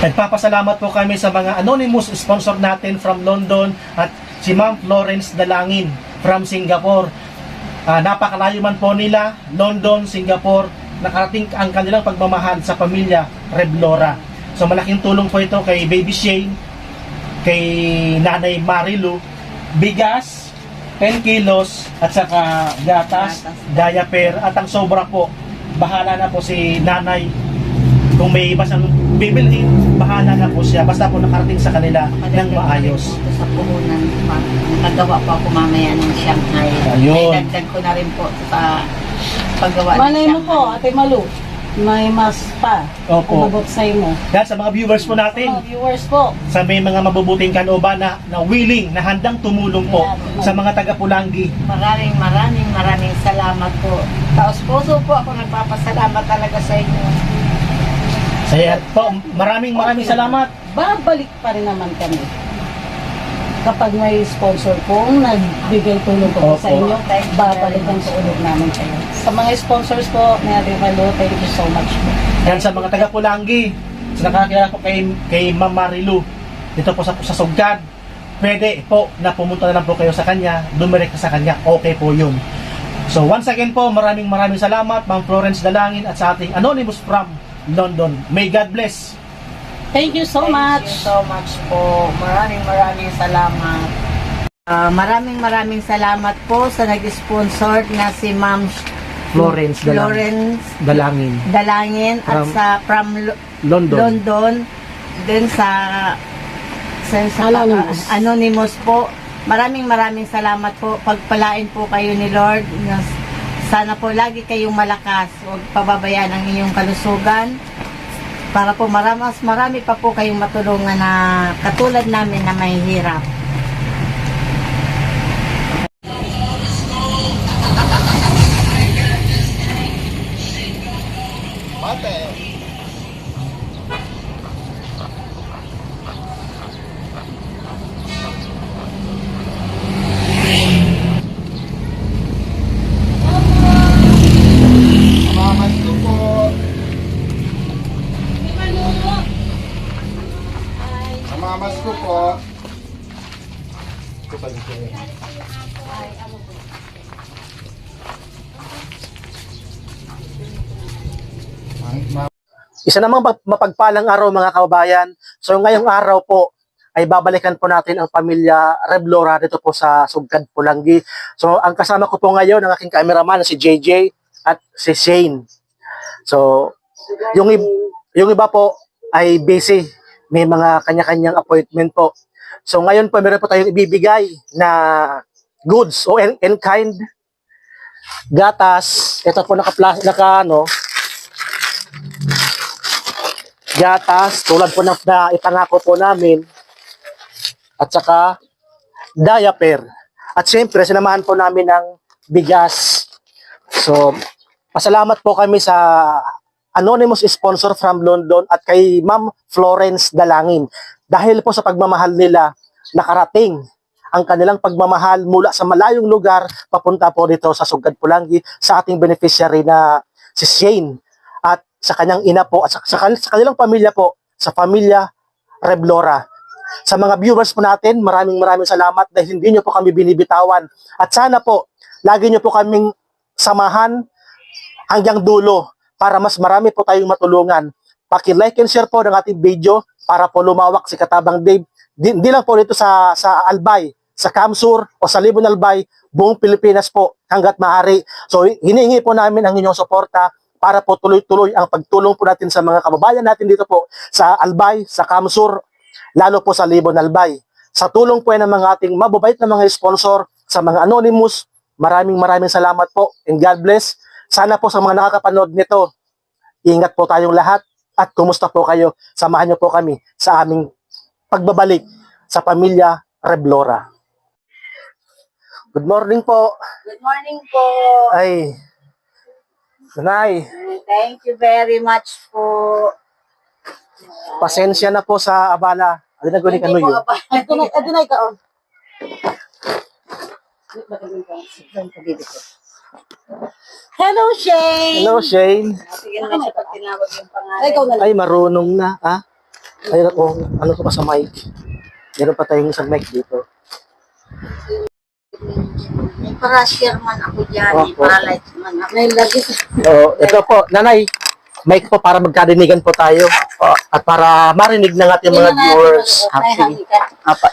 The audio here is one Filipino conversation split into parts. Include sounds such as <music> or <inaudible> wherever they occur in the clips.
Nagpapasalamat po kami sa mga anonymous sponsor natin from London at si Ma'am Florence Dalangin from Singapore. Ah, napakalayo man po nila, London, Singapore, nakarating ang kanilang pagmamahal sa pamilya Reblora. So malaking tulong po ito kay Baby Shane, kay Nanay Marilu, bigas, 10 kilos, at saka gatas, diaper, at ang sobra po, bahala na po si Nanay kung may iba siyang bibilhin, bahala na po siya. Basta po nakarating sa kanila ng maayos. Ito sa puhunan. Nagawa po ako mamaya ng Shanghai. Ayun. Ay, dagdag ko na rin po sa paggawa ng Malay mo po, Ate Malu, may mas pa. Opo. Umabot sa imo. Dahil sa mga viewers po natin, Mga viewers po, sa may mga mabubuting kanooban na, na willing, na handang tumulong po Yeah. sa mga taga-Pulangi. Maraming maraming maraming salamat po. Taos puso po ako nagpapasalamat talaga sa inyo. Saya po, maraming maraming salamat. babalik pa rin naman kami. Kapag may sponsor pong nagbigay tulong po Opo. sa inyo, babalikan po ulit namin kayo. Sa mga sponsors po, Ate Malu, thank you so much po. Yan sa mga taga-Pulangi, sa nakakilala ko kay, kay Ma'am Marilu, dito po sa, sa Sugad, pwede po na pumunta na lang po kayo sa kanya, dumirect sa kanya, okay po yun. So once again po, maraming maraming salamat, Ma'am Florence Dalangin at sa ating Anonymous from London. May God bless. Thank you so Thank much. you so much po. Maraming maraming salamat. Ah, maraming maraming salamat po sa nag-sponsor na si Ma'am Florence Dalangin. Florence Dalangin. Dalangin at From- sa from Lo- London. London din sa sa, sa Anonymous. Anonymous po. Maraming maraming salamat po. Pagpalain po kayo ni Lord. na Sana po lagi kayong malakas. Huwag pababayaan ang inyong kalusugan. Para po maramas, marami pa po kayong matulungan na katulad namin na mahihirap. Isa namang map- mapagpalang araw mga kababayan. So ngayong araw po ay babalikan po natin ang pamilya Reblora dito po sa Sugkad, Pulangi. So ang kasama ko po ngayon ang aking cameraman si JJ at si Shane. So yung yung iba po ay busy. May mga kanya-kanyang appointment po. So ngayon po meron po tayong ibibigay na goods o in, in kind gatas. Ito po naka, naka ano, gatas, tulad po ng na ipangako po namin, at saka diaper. At siyempre, sinamahan po namin ng bigas. So, pasalamat po kami sa anonymous sponsor from London at kay Ma'am Florence Dalangin. Dahil po sa pagmamahal nila, nakarating ang kanilang pagmamahal mula sa malayong lugar papunta po dito sa Sugad Pulangi sa ating beneficiary na si Shane sa kanyang ina po at sa, sa, kan- sa kanilang pamilya po, sa pamilya Reblora. Sa mga viewers po natin, maraming maraming salamat dahil hindi nyo po kami binibitawan. At sana po, lagi nyo po kaming samahan hanggang dulo para mas marami po tayong matulungan. Paki-like and share po ng ating video para po lumawak si Katabang Dave. Di, di lang po dito sa, sa Albay, sa Kamsur o sa Libon Albay, buong Pilipinas po hanggat maaari. So hinihingi po namin ang inyong suporta para po tuloy-tuloy ang pagtulong po natin sa mga kababayan natin dito po sa Albay, sa Kamsur, lalo po sa Libon Albay. Sa tulong po ng mga ating mababait na mga sponsor, sa mga anonymous, maraming maraming salamat po and God bless. Sana po sa mga nakakapanood nito, ingat po tayong lahat at kumusta po kayo. Samahan niyo po kami sa aming pagbabalik sa pamilya Reblora. Good morning po. Good morning po. Ay, Nanay, Thank you very much po. pasensya na po sa abala. Ano na ano yun? Ito na, ito na ikaw. Hello, Shane! Hello, Shane. Sige na siya pag tinawag yung pangalan. Ay, ikaw na lang. Ay, marunong na. Ah? Ayun ako, ano to pa sa mic? Meron pa tayong isang mic dito. May para share man ako dyan, may Opo. para light man ako. May lagi. So, ito po, nanay, mic po para magkarinigan po tayo. At para marinig ng ating mga viewers. Okay. Apa.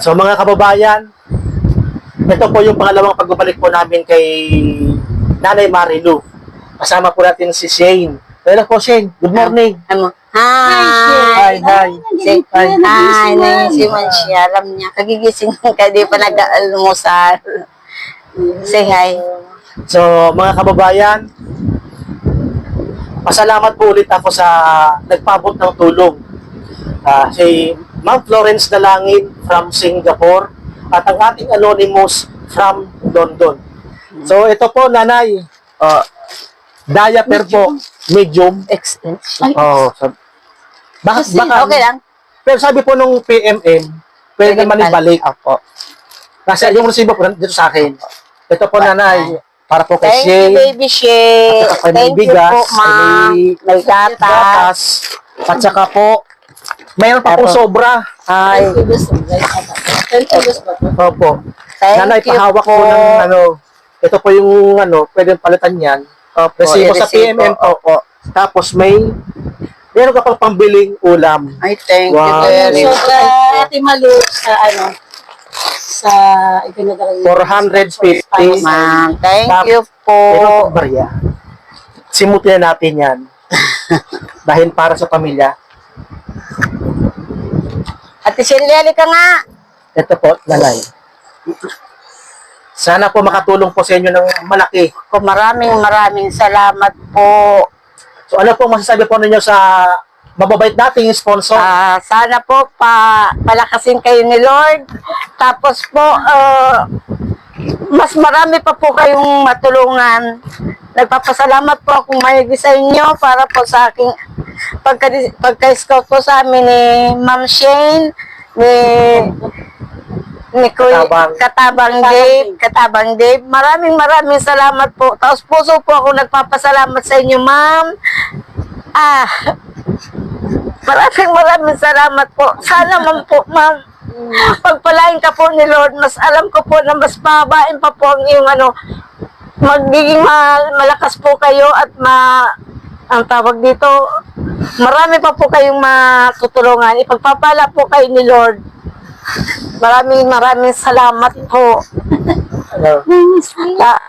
So mga kababayan, ito po yung pangalawang pagbabalik po namin kay Nanay Marilu. Kasama po natin si Shane. Hello po Shane, good morning. Ano? Hi! Hi, hi. Say, Hi. hi, si Mansi. Alam niya, kagigising ka, di pa nag-almusal. Say hi. So mga kababayan, pasalamat po ulit ako sa nagpabot ng tulong. Ah, si Ma'am Florence Dalangin from Singapore at ang ating anonymous from London. So ito po nanay, uh, diaper po, medium. Extension. Oh, so, baka, Kasi, baka, okay lang. Pero sabi po nung PMM, pwede naman ibalik. Opo. Kasi yung resibo po dito sa akin. Ito po nanay, para po kay Thank you, Shane. baby Shay. At saka Thank you bigas, po, ma'am. may May gatas. gatas, at saka po, mayroon pa po sobra. Ay, Thank you? Opo. thank Nanay, you pahawak po po. ng ano, ito po yung ano, pwede palitan yan. Opo, Resibo sa. PMM po. Opo. Tapos may, meron ka pang pambiling ulam. Ay, thank you Wow. very So, much. kay Ate Malu, sa ano, sa ipinadala niyo. 450. Ma'am, thank you po. Ito po barya. Simutin na natin yan. <laughs> Dahil para sa pamilya. Ate Shelly, ka nga. Ito po, nanay. Sana po makatulong po sa inyo ng malaki. Ko maraming maraming salamat po. So ano po masasabi po ninyo sa mababait nating sponsor? Ah, sana po pa palakasin kayo ni Lord. Tapos po ah, mas marami pa po kayong matulungan. Nagpapasalamat po akong mayagi sa inyo para po sa aking pagka, pagka-scout po sa amin ni Ma'am Shane, ni ni Kuya Katabang. Katabang Dave, Katabang Dave. Maraming maraming salamat po. Tapos puso po ako nagpapasalamat sa inyo, ma'am. Ah, maraming maraming salamat po. Sana man po, ma'am, pagpalain ka po ni Lord, mas alam ko po na mas pababain pa po ang iyong ano, magiging ma- malakas po kayo at ma ang tawag dito, marami pa po kayong matutulungan. Ipagpapala po kayo ni Lord. Maraming maraming salamat po. Ah,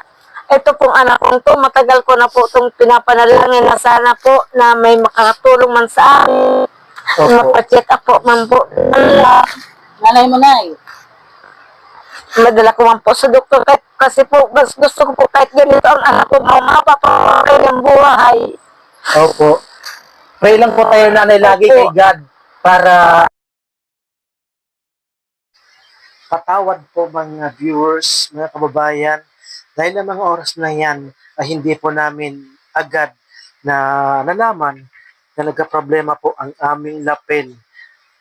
ito pong anak ko to, matagal ko na po itong pinapanalangin na sana po na may makakatulong man sa akin. Opo. Mapacheck up po man po. Nanay mo, Nay. madala ko man po sa doktor kahit, kasi po mas gusto ko po kahit ganito ang anak ko mamapa po ang kanyang buhay. Opo. Pray lang po tayo nanay lagi kay God para patawad po mga viewers, mga kababayan, dahil ang mga oras na yan ay hindi po namin agad na nalaman na nagka-problema po ang aming lapel.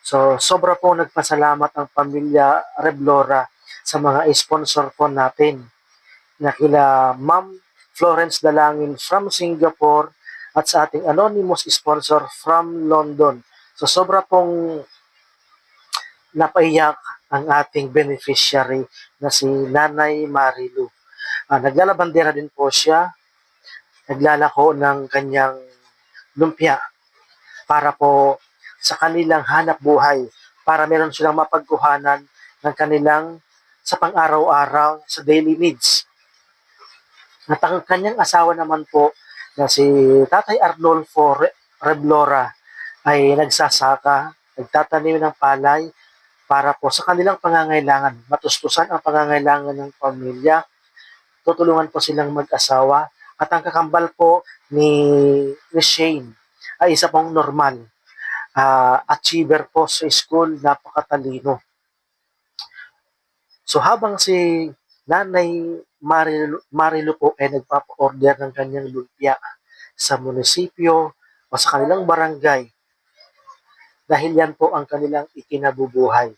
So, sobra po nagpasalamat ang pamilya Reblora sa mga sponsor po natin na kila Ma'am Florence Dalangin from Singapore at sa ating anonymous sponsor from London. So sobra pong napaiyak ang ating beneficiary na si Nanay Marilu. Ah, naglalabandera din po siya, naglalako ng kanyang lumpia para po sa kanilang hanap buhay, para meron silang mapagkuhanan ng kanilang sa pang-araw-araw, sa daily needs. At ang kanyang asawa naman po na si Tatay Arnolfo Re- Reblora ay nagsasaka, nagtatanim ng palay para po sa kanilang pangangailangan, matustusan ang pangangailangan ng pamilya, tutulungan po silang mag-asawa, at ang kakambal po ni, ni Shane ay isa pong normal, ah, achiever po sa school, napakatalino. So habang si Nanay Marilu, Marilu po ay nagpapa-order ng kanyang lumpia sa munisipyo o sa kanilang barangay dahil yan po ang kanilang ikinabubuhay.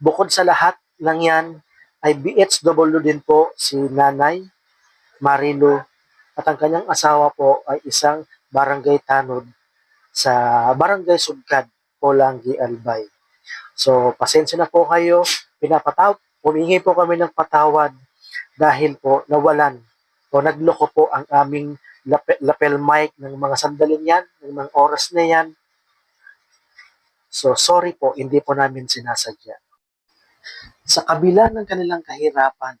Bukod sa lahat ng yan, ay BHW din po si Nanay Marilu at ang kanyang asawa po ay isang barangay tanod sa Barangay Sugkad, Polangi, Albay. So, pasensya na po kayo. Pinapataw, humingi po kami ng patawad dahil po nawalan o nagloko po ang aming lapel, lapel mic ng mga sandaling yan, ng mga oras na yan. So, sorry po, hindi po namin sinasadya. Sa kabila ng kanilang kahirapan,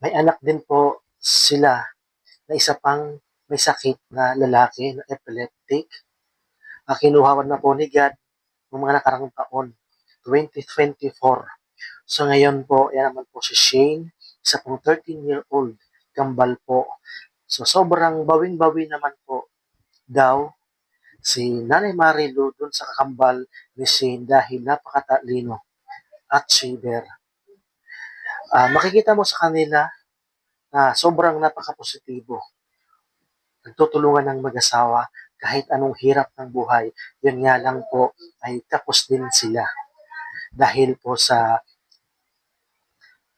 may anak din po sila na isa pang may sakit na lalaki na epileptic. Uh, kinuhawan na po ni God ng mga nakarang taon, 2024. So ngayon po, yan naman po si Shane, isa pong 13-year-old, kambal po. So sobrang bawing-bawi naman po daw si Nanay Marilu dun sa kakambal ni Shane dahil napakatalino at shaver. Ah, makikita mo sa kanila na sobrang napaka-positibo. Nagtutulungan ng mag-asawa kahit anong hirap ng buhay. Yun nga lang po ay tapos din sila. Dahil po sa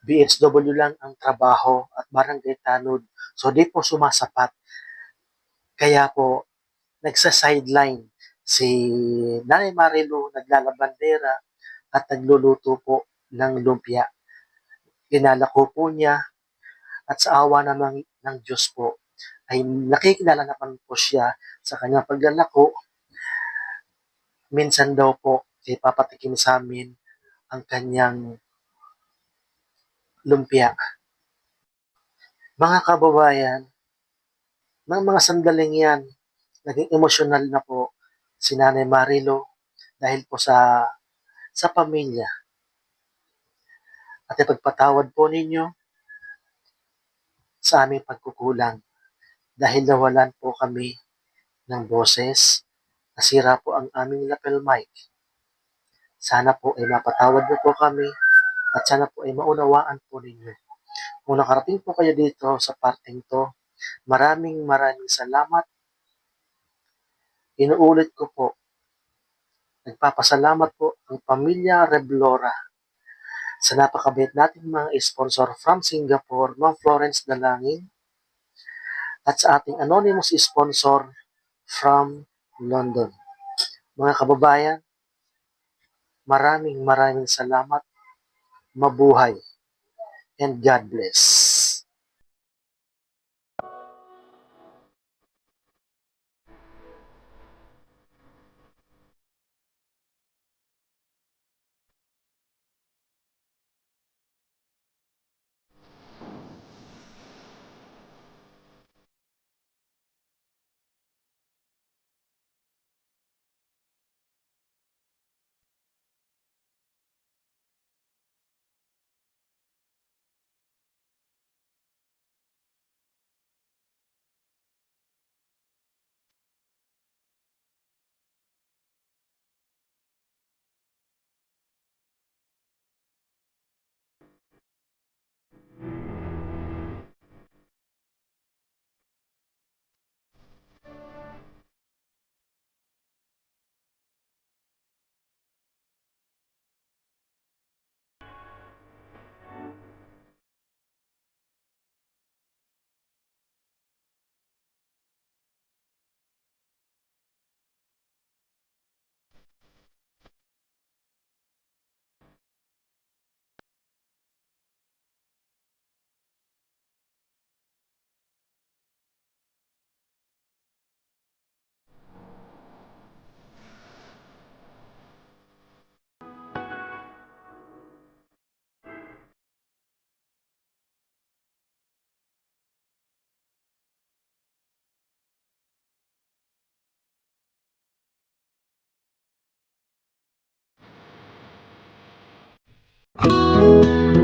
BSW lang ang trabaho at barangay tanod. So di po sumasapat. Kaya po nagsa-sideline si Nanay Marilu naglalabandera at nagluluto po ng lumpia. Kinalako po niya at sa awa naman ng Diyos po ay nakikilala naman po siya sa kanyang paglalako. Minsan daw po ay papatikim sa amin ang kanyang lumpia. Mga kababayan, ng mga sandaling yan, naging emosyonal na po si Nanay Marilo dahil po sa sa pamilya. At ipagpatawad po ninyo sa aming pagkukulang dahil nawalan po kami ng boses, nasira po ang aming lapel mic. Sana po ay mapatawad niyo po kami at sana po ay maunawaan po ninyo. Kung nakarating po kayo dito sa parting to, maraming maraming salamat. Inuulit ko po, nagpapasalamat po ang pamilya Reblora sa napakabait nating mga sponsor from Singapore, Ma'am Florence Dalangin, at sa ating anonymous sponsor from London. Mga kababayan, maraming maraming salamat. Mabuhay. And God bless. 啊。